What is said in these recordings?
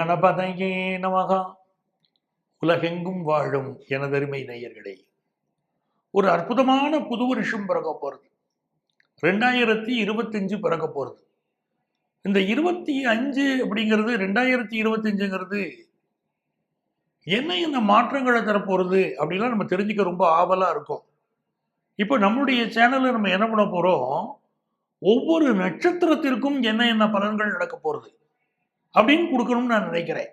கணபதையே நமகா. உலகெங்கும் வாழும் எனதருமை நேயர்களே ஒரு அற்புதமான புது வருஷம் பிறக்க போகிறது ரெண்டாயிரத்தி இருபத்தஞ்சு பிறக்க போகிறது இந்த இருபத்தி அஞ்சு அப்படிங்கிறது ரெண்டாயிரத்தி இருபத்தஞ்சுங்கிறது என்ன என்ன மாற்றங்களை தரப்போகிறது அப்படின்லாம் நம்ம தெரிஞ்சுக்க ரொம்ப ஆவலாக இருக்கும். இப்போ நம்மளுடைய சேனலில் நம்ம என்ன பண்ண போகிறோம் ஒவ்வொரு நட்சத்திரத்திற்கும் என்ன என்ன பலன்கள் நடக்க போகிறது அப்படின்னு கொடுக்கணும்னு நான் நினைக்கிறேன்.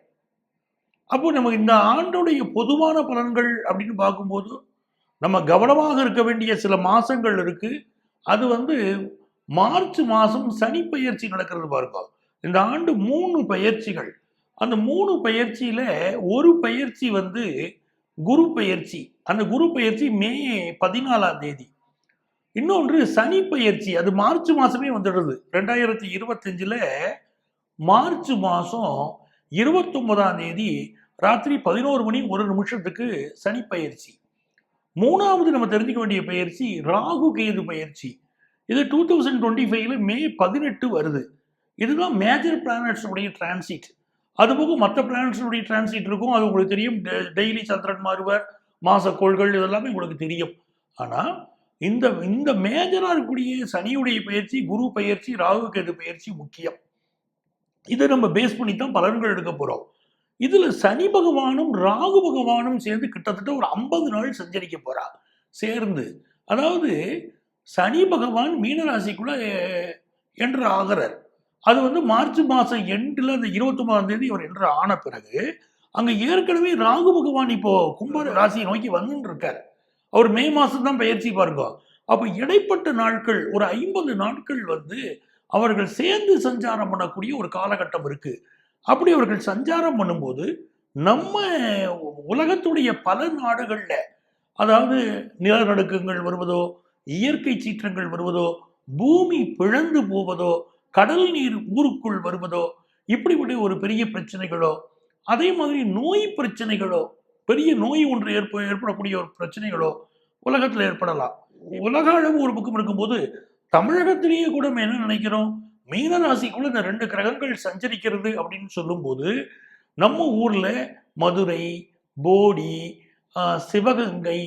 அப்போ நமக்கு இந்த ஆண்டுடைய பொதுவான பலன்கள் அப்படின்னு பார்க்கும்போது நம்ம கவனமாக இருக்க வேண்டிய சில மாதங்கள் இருக்குது அது வந்து மார்ச் மாதம் சனி பயிற்சி நடக்கிறது பாருங்க. இந்த ஆண்டு மூணு பயிற்சிகள். அந்த மூணு பயிற்சியில் ஒரு பயிற்சி வந்து குரு பயிற்சி. அந்த குரு பயிற்சி மே பதினாலாம் தேதி. இன்னொன்று சனி பயிற்சி. அது மார்ச் மாதமே வந்துடுது. ரெண்டாயிரத்தி இருபத்தஞ்சில் மார்ச் மாதம் இருபத்தொன்பதாம் தேதி ராத்திரி பதினோரு மணி ஒரு நிமிஷத்துக்கு சனி பயிற்சி. மூணாவது நம்ம தெரிஞ்சுக்க வேண்டிய பயிற்சி ராகு கேது பயிற்சி. இது டூ தௌசண்ட் டுவெண்ட்டி ஃபைவ்ல மே பதினெட்டு வருது. இதுதான் மேஜர் பிளானட்ஸுடைய டிரான்சிட் அதுபோக மற்ற பிளானட்ஸுடைய டிரான்சிட் இருக்கும். அது உங்களுக்கு தெரியும். டெய்லி சந்திரன் மாறுவர் மாசக்கோள்கள் இதெல்லாமே உங்களுக்கு தெரியும். ஆனால் இந்த இந்த மேஜராக இருக்கக்கூடிய சனியுடைய பயிற்சி குரு பயிற்சி ராகு கேது பயிற்சி முக்கியம். இதை நம்ம பேஸ் பண்ணி தான் பலன்கள் எடுக்க போகிறோம் இதில் சனி பகவானும் ராகு பகவானும் சேர்ந்து கிட்டத்தட்ட ஒரு ஐம்பது நாள் சஞ்சரிக்க போகிறா சேர்ந்து. அதாவது சனி பகவான் மீனராசிக்குள்ள என்று ஆகிறார். அது வந்து மார்ச் மாதம் எண்டில் அந்த இருபத்தொம்பதாம் தேதி அவர் என்று ஆன பிறகு அங்கே ஏற்கனவே ராகு பகவான் இப்போ கும்ப ராசியை நோக்கி வந்துட்டு இருக்கார். அவர் மே மாதம் தான் பயிற்சி பாருங்க அப்போ இடைப்பட்ட நாட்கள் ஒரு ஐம்பது நாட்கள் வந்து அவர்கள் சேர்ந்து சஞ்சாரம் பண்ணக்கூடிய ஒரு காலகட்டம் இருக்குது அப்படி அவர்கள் சஞ்சாரம் பண்ணும்போது நம்ம உலகத்துடைய பல நாடுகளில் அதாவது நிலநடுக்கங்கள் வருவதோ இயற்கை சீற்றங்கள் வருவதோ பூமி பிழந்து போவதோ கடல் நீர் ஊருக்குள் வருவதோ இப்படிப்பட்ட ஒரு பெரிய பிரச்சனைகளோ அதே மாதிரி நோய் பிரச்சனைகளோ பெரிய நோய் ஒன்று ஏற்ப ஏற்படக்கூடிய ஒரு பிரச்சனைகளோ உலகத்தில் ஏற்படலாம். உலக அளவு ஒரு பக்கம் இருக்கும்போது தமிழகத்திலேயே கூட நம்ம என்ன நினைக்கிறோம்? மீனராசிக்குள்ள இந்த ரெண்டு கிரகங்கள் சஞ்சரிக்கிறது அப்படின்னு சொல்லும்போது நம்ம ஊர்ல மதுரை போடி ஆஹ், சிவகங்கை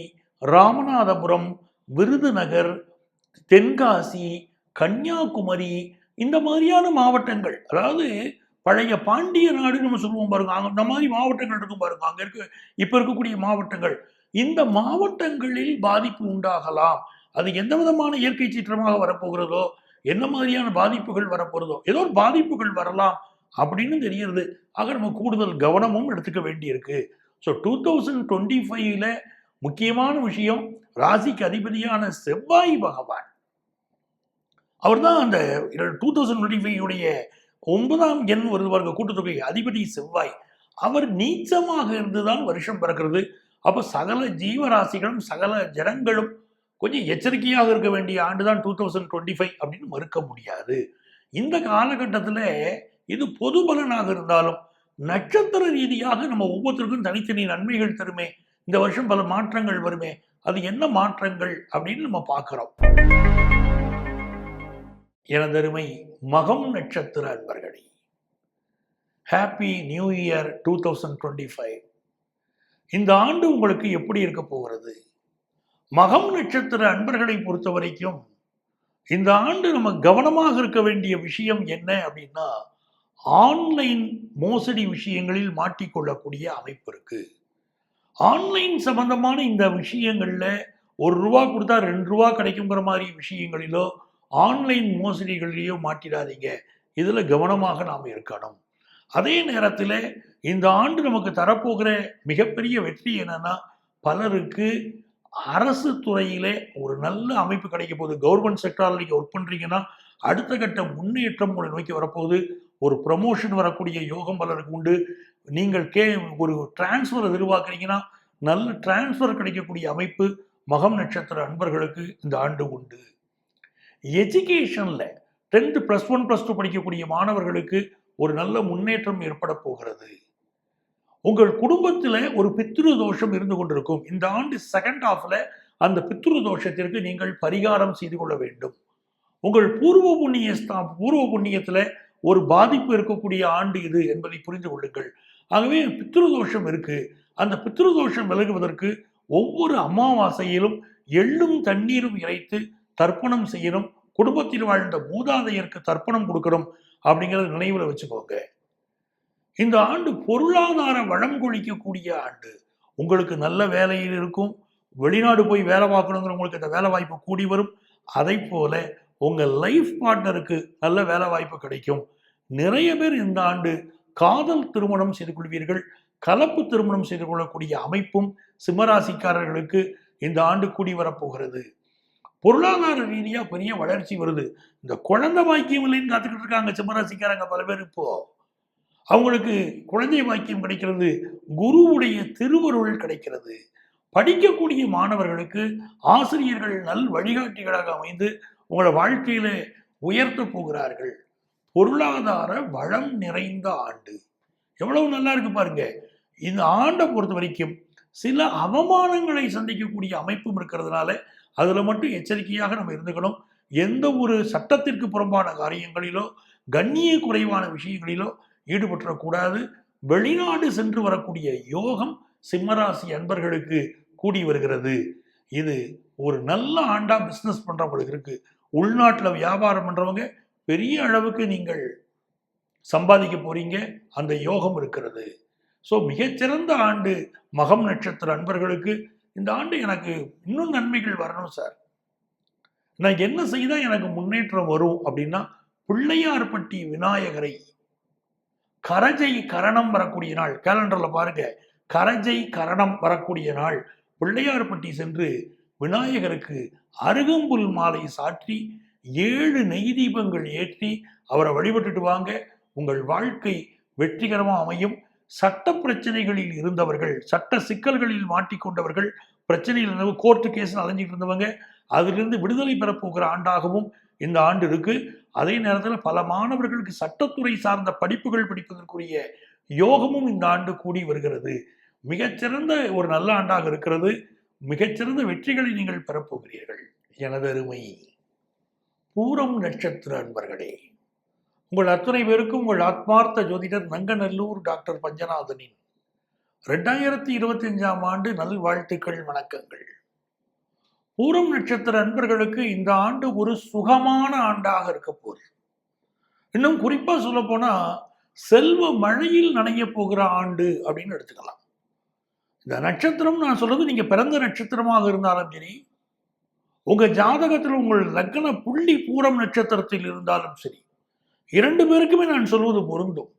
ராமநாதபுரம் விருதுநகர் தென்காசி கன்னியாகுமரி இந்த மாதிரியான மாவட்டங்கள். அதாவது பழைய பாண்டிய நாடு நம்ம சொல்லுவோம் பாருங்க. அங்க அந்த மாதிரி மாவட்டங்கள் இருக்கும் பாருங்க. அங்க இருக்க இப்ப இருக்கக்கூடிய மாவட்டங்கள். இந்த மாவட்டங்களில் பாதிப்பு உண்டாகலாம். அது எந்த விதமான இயற்கை சீற்றமாக வரப்போகிறதோ என்ன மாதிரியான பாதிப்புகள் வரப்போகிறதோ ஏதோ ஒரு பாதிப்புகள் வரலாம் அப்படின்னு தெரியுது ஆக நம்ம கூடுதல் கவனமும் எடுத்துக்க வேண்டியிருக்கு. ஸோ டூ தௌசண்ட் டுவெண்ட்டி ஃபைவ்ல முக்கியமான விஷயம் ராசிக்கு அதிபதியான செவ்வாய் பகவான். அவர் தான் அந்த டூ தௌசண்ட் டுவெண்ட்டி ஃபைவ் உடைய ஒன்பதாம் எண் வருது பாருங்க கூட்டத்தொகை அதிபதி செவ்வாய். அவர் நீச்சமாக இருந்துதான் வருஷம் பிறக்கிறது. அப்போ சகல ஜீவராசிகளும் சகல ஜனங்களும் கொஞ்சம் எச்சரிக்கையாக இருக்க வேண்டிய ஆண்டு தான் டூ தௌசண்ட் டுவெண்ட்டி ஃபைவ் அப்படின்னு மறுக்க முடியாது. இந்த காலகட்டத்தில் இது பொது பலனாக இருந்தாலும் நட்சத்திர ரீதியாக நம்ம ஒவ்வொருத்தருக்கும் தனித்தனி நன்மைகள் தருமே. இந்த வருஷம் பல மாற்றங்கள் வருமே. அது என்ன மாற்றங்கள் அப்படின்னு நம்ம பார்க்குறோம். எனதருமை மகம் நட்சத்திர அன்பர்களே happy new year two thousand twenty five இந்த ஆண்டு உங்களுக்கு எப்படி இருக்க போகிறது? மகம் நட்சத்திர அன்பர்களை பொறுத்த வரைக்கும் இந்த ஆண்டு நம்ம கவனமாக இருக்க வேண்டிய விஷயம் என்ன அப்படின்னா ஆன்லைன் மோசடி விஷயங்களில் மாட்டிக்கொள்ளக்கூடிய அமைப்பு இருக்கு. ஆன்லைன் சம்பந்தமான இந்த விஷயங்கள்ல ஒரு ரூபா கொடுத்தா ரெண்டு ரூபா கிடைக்குங்கிற மாதிரி விஷயங்களிலோ ஆன்லைன் மோசடிகளிலேயோ மாட்டிடாதீங்க. இதில் கவனமாக நாம் இருக்கணும். அதே நேரத்தில் இந்த ஆண்டு நமக்கு தரப்போகிற மிகப்பெரிய வெற்றி என்னன்னா பலருக்கு அரசு துறையிலே ஒரு நல்ல அமைப்பு கிடைக்க போகுது. கவர்மெண்ட் செக்டாரில் நீங்கள் ஒர்க் பண்ணுறீங்கன்னா அடுத்த கட்ட முன்னேற்றம் உங்களை நோக்கி வரப்போகுது. ஒரு ப்ரமோஷன் வரக்கூடிய யோகம் பலருக்கு உண்டு. நீங்கள் கே ஒரு டிரான்ஸ்ஃபர் எதிர்பார்க்குறீங்கன்னா நல்ல டிரான்ஸ்ஃபர் கிடைக்கக்கூடிய அமைப்பு மகம் நட்சத்திர அன்பர்களுக்கு இந்த ஆண்டு உண்டு. எஜுகேஷனில் tenth plus one plus two படிக்கக்கூடிய மாணவர்களுக்கு ஒரு நல்ல முன்னேற்றம் ஏற்பட போகிறது. உங்கள் குடும்பத்தில் ஒரு பித்ரு தோஷம் இருந்து கொண்டிருக்கும். இந்த ஆண்டு செகண்ட் ஹாஃப்ல அந்த பித்ரு தோஷத்திற்கு நீங்கள் பரிகாரம் செய்து கொள்ள வேண்டும். உங்கள் பூர்வ புண்ணிய ஸ்தா பூர்வ புண்ணியத்தில் ஒரு பாதிப்பு இருக்கக்கூடிய ஆண்டு இது என்பதை புரிந்து கொள்ளுங்கள். ஆகவே பித்ரு தோஷம் இருக்கு. அந்த பித்ருதோஷம் விலகுவதற்கு ஒவ்வொரு அமாவாசையிலும் எள்ளும் தண்ணீரும் இறைத்து தர்ப்பணம் செய்யணும். குடும்பத்தில் வாழ்ந்த மூதாதையருக்கு தர்ப்பணம் கொடுக்கணும் அப்படிங்கிறத நினைவில் வச்சுக்கோங்க. இந்த ஆண்டு பொருளாதார வளம் கொழிக்கக்கூடிய ஆண்டு. உங்களுக்கு நல்ல வேலையில் இருக்கும். வெளிநாடு போய் வேலை பார்க்கணுங்கிற உங்களுக்கு இந்த வேலை வாய்ப்பு கூடி வரும். அதை போல உங்கள் லைஃப் பார்ட்னருக்கு நல்ல வேலை வாய்ப்பு கிடைக்கும். நிறைய பேர் இந்த ஆண்டு காதல் திருமணம் செய்து கொள்வீர்கள். கலப்பு திருமணம் செய்து கொள்ளக்கூடிய அமைப்பும் சிம்மராசிக்காரர்களுக்கு இந்த ஆண்டு கூடி வரப்போகிறது பொருளாதார ரீதியாக பெரிய வளர்ச்சி வருது. இந்த குழந்தை பாக்கியம் இல்லைன்னு காத்துக்கிட்டு இருக்காங்க சிம்மராசிக்காரங்க பல பேர் இப்போ. அவங்களுக்கு குழந்தை வாக்கியம் கிடைக்கிறது குருவுடைய திருவருள் கிடைக்கிறது. படிக்கக்கூடிய மாணவர்களுக்கு ஆசிரியர்கள் நல் வழிகாட்டிகளாக அமைந்து உங்களை வாழ்க்கையில உயர்த்த போகிறார்கள். பொருளாதார வளம் நிறைந்த ஆண்டு. எவ்வளவு நல்லா இருக்கு பாருங்க. இந்த ஆண்டை பொறுத்த வரைக்கும் சில அவமானங்களை சந்திக்கக்கூடிய அமைப்பும் இருக்கிறதுனால அதில் மட்டும் எச்சரிக்கையாக நம்ம இருந்துக்கணும். எந்த ஒரு சட்டத்திற்கு புறம்பான காரியங்களிலோ கண்ணிய குறைவான விஷயங்களிலோ ஈடுபட்டுறக்கூடாது. வெளிநாடு சென்று வரக்கூடிய யோகம் சிம்மராசி அன்பர்களுக்கு கூடி வருகிறது. இது ஒரு நல்ல ஆண்டா பிஸ்னஸ் பண்றவங்களுக்கு இருக்கு. உள்நாட்டில் வியாபாரம் பண்றவங்க பெரிய அளவுக்கு நீங்கள் சம்பாதிக்க போறீங்க. அந்த யோகம் இருக்கிறது. ஸோ மிகச்சிறந்த ஆண்டு மகம் நட்சத்திர அன்பர்களுக்கு இந்த ஆண்டு எனக்கு இன்னும் நன்மைகள் வரணும் சார் நான் என்ன செய்தால் எனக்கு முன்னேற்றம் வரும் அப்படின்னா பிள்ளையார்பட்டி விநாயகரை கரஜை கரணம் வரக்கூடிய நாள். கேலண்டரில் பாருங்க. கரஜை கரணம் வரக்கூடிய நாள். பிள்ளையார்பட்டி சென்று விநாயகருக்கு அருகம்புல் மாலை சாற்றி ஏழு நெய் தீபங்கள் ஏற்றி அவரை வழிபட்டுட்டு வாங்க. உங்கள் வாழ்க்கை வெற்றிகரமாக அமையும். சட்ட பிரச்சனைகளில் இருந்தவர்கள் சட்ட சிக்கல்களில் மாட்டிக்கொண்டவர்கள் பிரச்சனையில் இருந்தவங்க கோர்ட்டு கேஸ் அலைஞ்சிட்டு இருந்தவங்க அதிலிருந்து விடுதலை பெறப்போகிற ஆண்டாகவும் இந்த ஆண்டு இருக்கு. அதே நேரத்தில் பல மாணவர்களுக்கு சட்டத்துறை சார்ந்த படிப்புகள் படிப்பதற்குரிய யோகமும் இந்த ஆண்டு கூடி வருகிறது. மிகச்சிறந்த ஒரு நல்ல ஆண்டாக இருக்கிறது. மிகச்சிறந்த வெற்றிகளை நீங்கள் பெறப்போகிறீர்கள். எனது அருமை பூரம் நட்சத்திர அன்பர்களே உங்கள் அத்தனை பேருக்கும் உங்கள் ஆத்மார்த்த ஜோதிடர் நங்கநல்லூர் டாக்டர் பஞ்சநாதனின் ரெண்டாயிரத்தி இருபத்தி அஞ்சாம் ஆண்டு நல்வாழ்த்துக்கள் வணக்கங்கள். பூரம் நட்சத்திர அன்பர்களுக்கு இந்த ஆண்டு ஒரு சுகமான ஆண்டாக இருக்க போகுது. இன்னும் குறிப்பா சொல்ல போனா செல்வ மழையில் நனைய போகிற ஆண்டு அப்படின்னு எடுத்துக்கலாம். இந்த நட்சத்திரம் நான் சொல்றது நீங்க பிறந்த நட்சத்திரமாக இருந்தாலும் சரி உங்க ஜாதகத்தில் உங்கள் லக்ன புள்ளி பூரம் நட்சத்திரத்தில் இருந்தாலும் சரி இரண்டு பேருக்குமே நான் சொல்வது பொருந்தும்.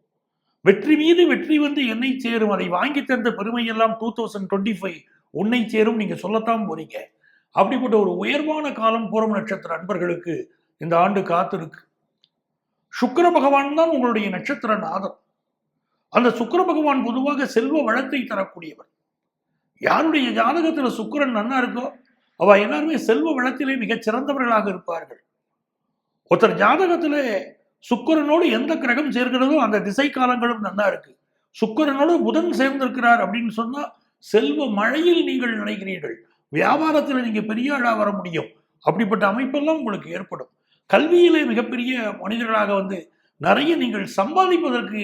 வெற்றி மீது வெற்றி வந்து என்னை சேரும். அதை வாங்கி தந்த பெருமையெல்லாம் டூ தௌசண்ட் டுவெண்ட்டி ஃபைவ் உன்னை சேரும். நீங்க சொல்லத்தான் போறீங்க. அப்படிப்பட்ட ஒரு உயர்வான காலம் பூரம் நட்சத்திர அன்பர்களுக்கு இந்த ஆண்டு காத்திருக்கு. சுக்கர பகவான் தான் உங்களுடைய நட்சத்திர நாதம் அந்த சுக்கிர பகவான் பொதுவாக செல்வ வளத்தை தரக்கூடியவர். யாருடைய ஜாதகத்தில் சுக்கிரன் நன்னா இருக்கோ அவ எல்லாருமே செல்வ வளத்திலே மிகச் சிறந்தவர்களாக இருப்பார்கள். ஒருத்தர் ஜாதகத்தில் சுக்கிரனோடு எந்த கிரகம் சேர்கிறதோ அந்த திசை காலங்களும் நல்லா இருக்கு. சுக்கரனோடு புதன் சேர்ந்திருக்கிறார் அப்படின்னு சொன்னா செல்வ மழையில் நீங்கள் நினைக்கிறீர்கள் வியாபாரத்தில் நீங்க பெரிய ஆளாக வர முடியும். அப்படிப்பட்ட அமைப்பெல்லாம் உங்களுக்கு ஏற்படும். கல்வியிலே மிகப்பெரிய மனிதர்களாக வந்து நிறைய நீங்கள் சம்பாதிப்பதற்கு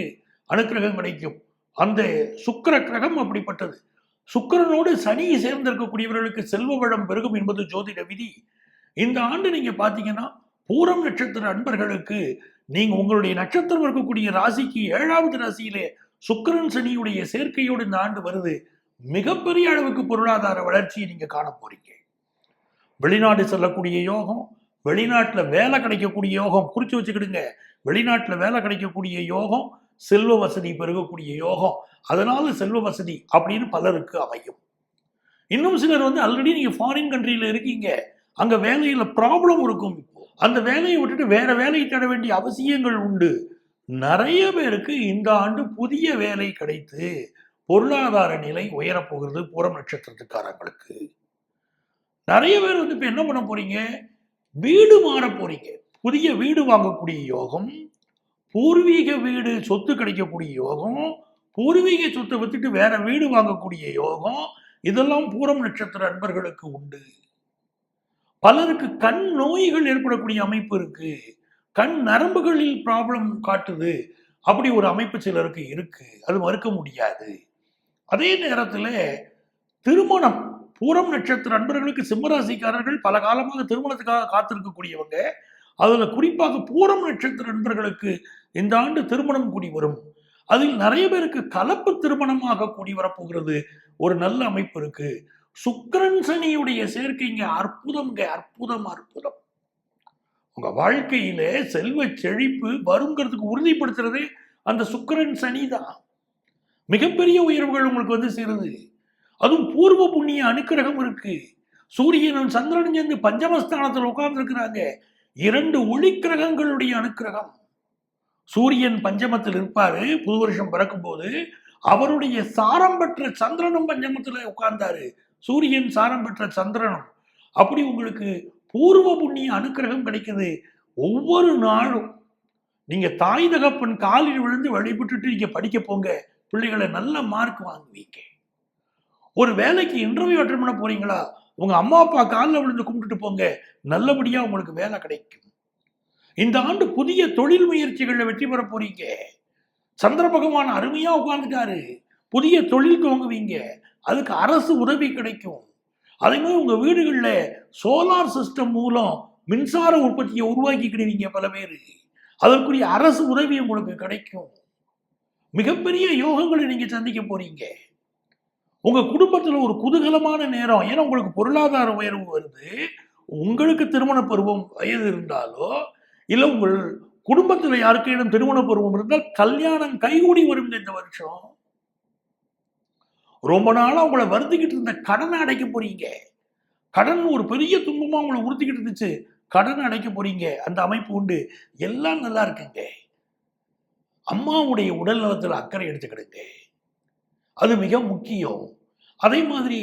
அனுக்கிரகம் கிடைக்கும். அந்த சுக்கர கிரகம் அப்படிப்பட்டது. சுக்கிரனோடு சனி சேர்ந்திருக்கக்கூடியவர்களுக்கு செல்வ வளம் பெருகும் என்பது ஜோதிட விதி. இந்த ஆண்டு நீங்க பாத்தீங்கன்னா பூரம் நட்சத்திர அன்பர்களுக்கு நீங்க உங்களுடைய நட்சத்திரம் இருக்கக்கூடிய ராசிக்கு ஏழாவது ராசியிலே சுக்கரன் சனியுடைய சேர்க்கையோடு இந்த ஆண்டு வருது. மிகப்பெரிய அளவுக்கு பொருளாதார வளர்ச்சியை நீங்க காண போறீங்க. வெளிநாடு செல்லக்கூடிய யோகம் வெளிநாட்டுல வேலை கிடைக்கக்கூடிய யோகம் குறிச்சு வச்சுக்கிடுங்க. வெளிநாட்டுல வேலை கிடைக்கக்கூடிய யோகம் செல்வ வசதி பெருகக்கூடிய யோகம். அதனால செல்வ வசதி அப்படின்னு பலருக்கு அமையும். இன்னும் சிலர் வந்து ஆல்ரெடி நீங்க ஃபாரின் கண்ட்ரியில இருக்கீங்க. அங்க வேலையில ப்ராப்ளம் இருக்கும். இப்போ அந்த வேலையை விட்டுட்டு வேற வேலையை தேட வேண்டிய அவசியங்கள் உண்டு. நிறைய பேருக்கு இந்த ஆண்டு புதிய வேலை கிடைத்து பொருளாதார நிலை உயரப்போகிறது பூரம் நட்சத்திரத்துக்காரங்களுக்கு. நிறைய பேர் வந்து இப்போ என்ன பண்ண போறீங்க? வீடு மாற போறீங்க. புதிய வீடு வாங்கக்கூடிய யோகம் பூர்வீக வீடு சொத்து கிடைக்கக்கூடிய யோகம் பூர்வீக சொத்தை வித்துட்டு வேற வீடு வாங்கக்கூடிய யோகம் இதெல்லாம் பூரம் நட்சத்திர அன்பர்களுக்கு உண்டு. பலருக்கு கண் நோய்கள் ஏற்படக்கூடிய அமைப்பு இருக்கு. கண் நரம்புகளில் ப்ராப்ளம் காட்டுது. அப்படி ஒரு அமைப்பு சிலருக்கு இருக்கு. அது மறுக்க முடியாது. அதே நேரத்தில் திருமணம் பூரம் நட்சத்திர நண்பர்களுக்கு சிம்மராசிக்காரர்கள் பல காலமாக திருமணத்துக்காக காத்திருக்கக்கூடியவங்க. அதுல குறிப்பாக பூரம் நட்சத்திர நண்பர்களுக்கு இந்த ஆண்டு திருமணம் கூடி வரும். அதில் நிறைய பேருக்கு கலப்பு திருமணமாக கூடி வரப்போகிறது. ஒரு நல்ல அமைப்பு இருக்கு. சுக்கிரன் சனியுடைய சேர்க்கைங்க அற்புதம்ங்க அற்புதம் அற்புதம் உங்க வாழ்க்கையில செல்வ செழிப்பு வருங்கிறதுக்கு உறுதிப்படுத்துறதே அந்த சுக்கரன் சனி தான் மிகப்பெரிய உயர்வுகள் உங்களுக்கு வந்து சேருது. அதுவும் பூர்வ புண்ணிய அனுக்கிரகம் இருக்கு. சூரியனும் சந்திரனும் சேர்ந்து பஞ்சமஸ்தானத்தில் உட்கார்ந்து இருக்கிறாங்க இரண்டு ஒளிக்கிரகங்களுடைய அனுக்கிரகம். சூரியன் பஞ்சமத்தில் இருப்பாரு புது வருஷம் பிறக்கும் போது அவருடைய சாரம் பெற்ற சந்திரனும் பஞ்சமத்தில் உட்கார்ந்தாரு. சூரியன் சாரம் பெற்ற சந்திரனும். அப்படி உங்களுக்கு பூர்வ புண்ணிய அனுக்கிரகம் கிடைக்குது. ஒவ்வொரு நாளும். நீங்க தாய் தகப்பன் காலில் விழுந்து வழிபட்டுட்டு நீங்க படிக்க போங்க. பிள்ளைகளை நல்ல மார்க் வாங்குவீங்க ஒரு வேலைக்கு இன்டர்வியூ அட்டன் பண்ண போறீங்களா? உங்க அம்மா அப்பா காலில் விழுந்து கும்பிட்டுட்டு போங்க. நல்லபடியா உங்களுக்கு வேலை கிடைக்கும். இந்த ஆண்டு புதிய தொழில் முயற்சிகளில் வெற்றி பெற போறீங்க. சந்திர பகவான் அருமையா உட்கார்ந்துட்டாரு. புதிய தொழில் துவங்குவீங்க. அதுக்கு அரசு உதவி கிடைக்கும். அதே மாதிரி உங்க வீடுகளில் சோலார் சிஸ்டம் மூலம் மின்சார உற்பத்தியை உருவாக்கிக்கிடுவீங்க பல பேர். அதற்குரிய அரசு உதவி உங்களுக்கு கிடைக்கும். மிகப்பெரிய யோகங்களை நீங்கள் சந்திக்க போறீங்க. உங்க குடும்பத்தில் ஒரு குதூகலமான நேரம் ஏன்னா உங்களுக்கு பொருளாதார உயர்வு வருது. உங்களுக்கு திருமண பருவம் வயது இருந்தாலோ இல்லை உங்கள் குடும்பத்தில் யாருக்கேனும் திருமண பருவம் இருந்தால் கல்யாணம் கைகூடி வரும் இந்த வருஷம். ரொம்ப நாளாக உங்களை வருத்திக்கிட்டு இருந்த கடனை அடைக்க போறீங்க. கடன் ஒரு பெரிய துன்பமாக உங்களை உறுத்திக்கிட்டு இருந்துச்சு. கடன் அடைக்க போறீங்க. அந்த அமைப்பு உண்டு. எல்லாம் நல்லா இருக்குங்க. அம்மாவுடைய உடல் நலத்தில் அக்கறை எடுத்துக்கிடுங்க அது மிக முக்கியம். அதே மாதிரி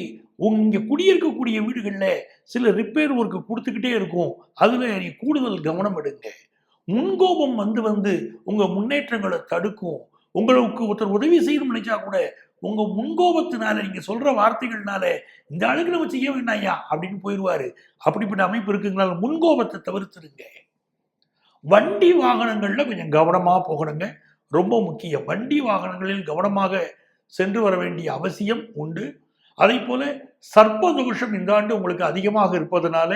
உங்க குடியிருக்கக்கூடிய வீடுகளில் சில ரிப்பேர் ஒர்க்கு கொடுத்துக்கிட்டே இருக்கும். அதில் கூடுதல் கவனம் எடுங்க. முன்கோபம் வந்து வந்து உங்கள் முன்னேற்றங்களை தடுக்கும். உங்களுக்கு ஒருத்தர் உதவி செய்யணும்னு நினைச்சா கூட உங்கள் முன்கோபத்தினால நீங்கள் சொல்கிற வார்த்தைகள்னால இந்த அளவுக்கு நம்ம செய்ய வேண்டாயா அப்படின்னு போயிடுவாரு. அப்படிப்பட்ட அமைப்பு இருக்குங்கனால முன்கோபத்தை தவிர்த்துருங்க வண்டி வாகனங்களில் கொஞ்சம் கவனமாக போகணுங்க. ரொம்ப முக்கியம். வண்டி வாகனங்களில் கவனமாக சென்று வர வேண்டிய அவசியம் உண்டு. அதே போல சர்ப்ப தோஷம் இந்த ஆண்டு உங்களுக்கு அதிகமாக இருப்பதனால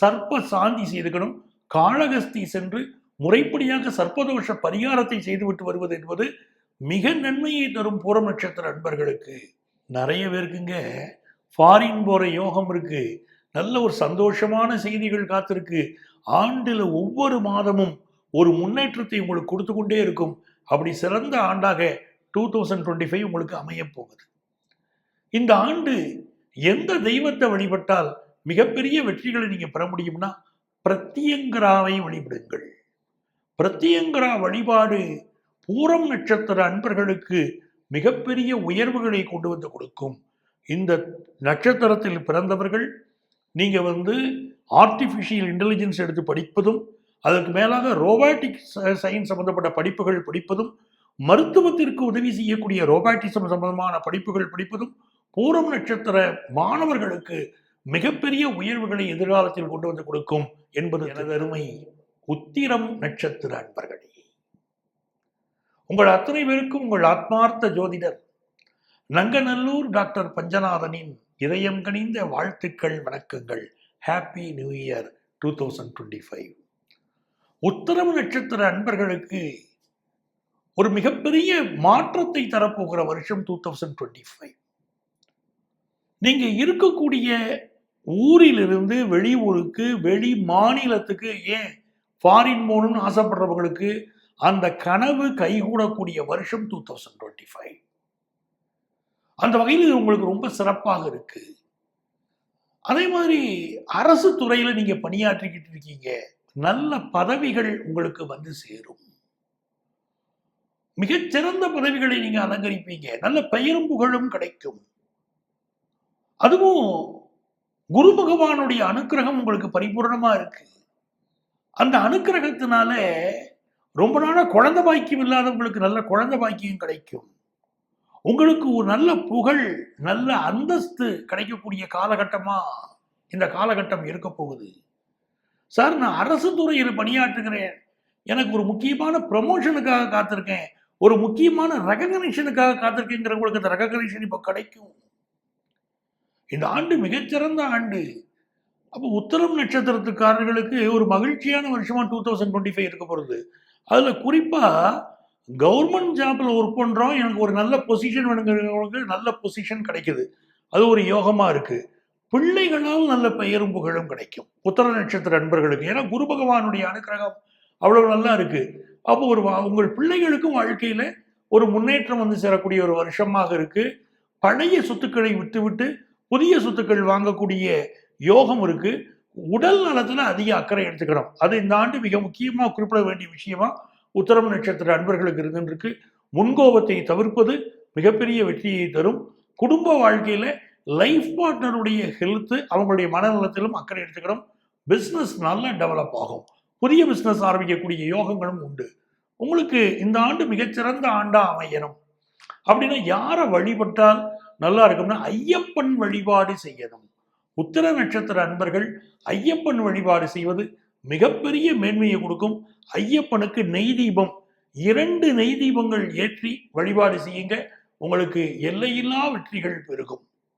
சர்ப்ப சாந்தி செய்துக்கணும். காளகஸ்தி சென்று முறைப்படியாக சர்ப்பதோஷ பரிகாரத்தை செய்துவிட்டு வருவது என்பது மிக நன்மையை தரும் பூரம் நட்சத்திர நண்பர்களுக்கு நிறைய பேருக்குங்க ஃபாரின் போற யோகம் இருக்கு. நல்ல ஒரு சந்தோஷமான செய்திகள் காத்திருக்கு. ஆண்டில் ஒவ்வொரு மாதமும் ஒரு முன்னேற்றத்தை உங்களுக்கு கொடுத்து கொண்டே இருக்கும். அப்படி சிறந்த ஆண்டாக டூ தௌசண்ட் டுவெண்ட்டி ஃபைவ் உங்களுக்கு அமையப் போகுது. இந்த ஆண்டு எந்த தெய்வத்தை வழிபட்டால் மிகப்பெரிய வெற்றிகளை நீங்கள் பெற முடியும்னா பிரத்தியங்கராவை வழிபடுங்கள். பிரத்தியங்கரா வழிபாடு பூரம் நட்சத்திர அன்பர்களுக்கு மிகப்பெரிய உயர்வுகளை கொண்டு வந்து கொடுக்கும். இந்த நட்சத்திரத்தில் பிறந்தவர்கள் நீங்கள் வந்து ஆர்டிஃபிஷியல் இன்டெலிஜென்ஸ் எடுத்து படிப்பதும் அதற்கு மேலாக ரோபாட்டிக் சயின்ஸ் சம்பந்தப்பட்ட படிப்புகள் படிப்பதும் மருத்துவத்திற்கு உதவி செய்யக்கூடிய ரோபாட்டிசம் சம்பந்தமான படிப்புகள் படிப்பதும் பூரம் நட்சத்திர மாணவர்களுக்கு மிகப்பெரிய உயர்வுகளை எதிர்காலத்தில் கொண்டு வந்து கொடுக்கும் என்பது எனது அருமை. உத்திரம் நட்சத்திர அன்பர்களே. உங்கள் அத்தனை பேருக்கும் உங்கள் ஆத்மார்த்த ஜோதிடர் நங்கநல்லூர் டாக்டர் பஞ்சநாதனின் இதயம் கனிந்த வாழ்த்துக்கள் வணக்கங்கள். Happy new year two thousand twenty five உத்தரவு நட்சத்திர அன்பர்களுக்கு ஒரு மிகப்பெரிய மாற்றத்தை தரப்போகிற வருஷம் டூ தௌசண்ட் டுவெண்ட்டி ஃபைவ் நீங்க இருக்கக்கூடிய ஊரிலிருந்து வெளியூருக்கு வெளி மாநிலத்துக்கு ஏன் ஃபாரின் போகணும்னு ஆசைப்படுறவங்களுக்கு அந்த கனவு கைகூடக்கூடிய வருஷம் டூ தௌசண்ட் டுவெண்ட்டி ஃபைவ் அந்த வகையில் இது உங்களுக்கு ரொம்ப சிறப்பாக இருக்கு. அதே மாதிரி அரசு துறையில் நீங்கள் பணியாற்றிக்கிட்டு இருக்கீங்க. நல்ல பதவிகள் உங்களுக்கு வந்து சேரும். மிகச்சிறந்த பதவிகளை நீங்க அலங்கரிப்பீங்க. நல்ல பெயரும் புகழும் கிடைக்கும். அதுவும் குரு பகவானுடைய அனுக்கிரகம் உங்களுக்கு பரிபூர்ணமா இருக்கு. அந்த அனுக்கிரகத்தினால ரொம்ப நாளா குழந்தை பாக்கியம் இல்லாதவங்களுக்கு நல்ல குழந்தை பாக்கியம் கிடைக்கும். உங்களுக்கு ஒரு நல்ல புகழ் நல்ல அந்தஸ்து கிடைக்கக்கூடிய காலகட்டமா இந்த காலகட்டம் இருக்க போகுது. சார் நான் அரசு துறையில் பணியாற்றுகிறேன். எனக்கு ஒரு முக்கியமான ப்ரமோஷனுக்காக காத்திருக்கேன். ஒரு முக்கியமான ரெகக்னேஷனுக்காக காத்திருக்கேங்கிறவங்களுக்கு அந்த ரெகக்னேஷன் இப்போ கிடைக்கும். இந்த ஆண்டு மிகச்சிறந்த ஆண்டு. அப்போ உத்தரம் நட்சத்திரத்துக்காரர்களுக்கு ஒரு மகிழ்ச்சியான வருஷமாக டூ தௌசண்ட் டுவெண்ட்டி ஃபைவ் இருக்க போகிறது அதில் குறிப்பாக கவர்மெண்ட் ஜாப்பில் ஒர்க் பண்ணுறோம் எனக்கு ஒரு நல்ல பொசிஷன் வேணுங்கிறவங்களுக்கு நல்ல பொசிஷன் கிடைக்குது. அது ஒரு யோகமாக இருக்குது பிள்ளைகளால் நல்ல பெயரும் புகழும் கிடைக்கும். உத்தர நட்சத்திர அன்பர்களுக்கு. ஏன்னா குரு பகவானுடைய அனுக்கிரகம் அவ்வளவு நல்லா இருக்கு. அப்போ ஒரு வா- உங்கள் பிள்ளைகளுக்கும் வாழ்க்கையில ஒரு முன்னேற்றம் வந்து சேரக்கூடிய ஒரு வருஷமாக இருக்கு. பழைய சொத்துக்களை விட்டுவிட்டு புதிய சொத்துக்கள் வாங்கக்கூடிய யோகம் இருக்கு. உடல் நலத்துல அதிக அக்கறை எடுத்துக்கணும். அது இந்த ஆண்டு மிக முக்கியமாக குறிப்பிட வேண்டிய விஷயமா உத்தரம் நட்சத்திர அன்பர்களுக்கு இருந்துருக்கு முன்கோபத்தை தவிர்ப்பது மிகப்பெரிய வெற்றியை தரும். குடும்ப வாழ்க்கையில லைஃப் பார்ட்னருடைய ஹெல்த்து அவங்களுடைய மனநலத்திலும் அக்கறை எடுத்துக்கணும். பிஸ்னஸ் நல்லா டெவலப் ஆகும். புதிய பிஸ்னஸ் ஆரம்பிக்கக்கூடிய யோகங்களும் உண்டு. உங்களுக்கு இந்த ஆண்டு மிகச்சிறந்த ஆண்டா அமையணும். அப்படின்னா யாரை வழிபட்டால் நல்லா இருக்கும்னா ஐயப்பன் வழிபாடு செய்யணும். உத்தர நட்சத்திர அன்பர்கள் ஐயப்பன் வழிபாடு செய்வது மிகப்பெரிய மேன்மையை கொடுக்கும். ஐயப்பனுக்கு நெய் தீபம் இரண்டு நெய் தீபங்கள் ஏற்றி வழிபாடு செய்யுங்க. உங்களுக்கு எல்லையில்லா வெற்றிகள் பெருகும்.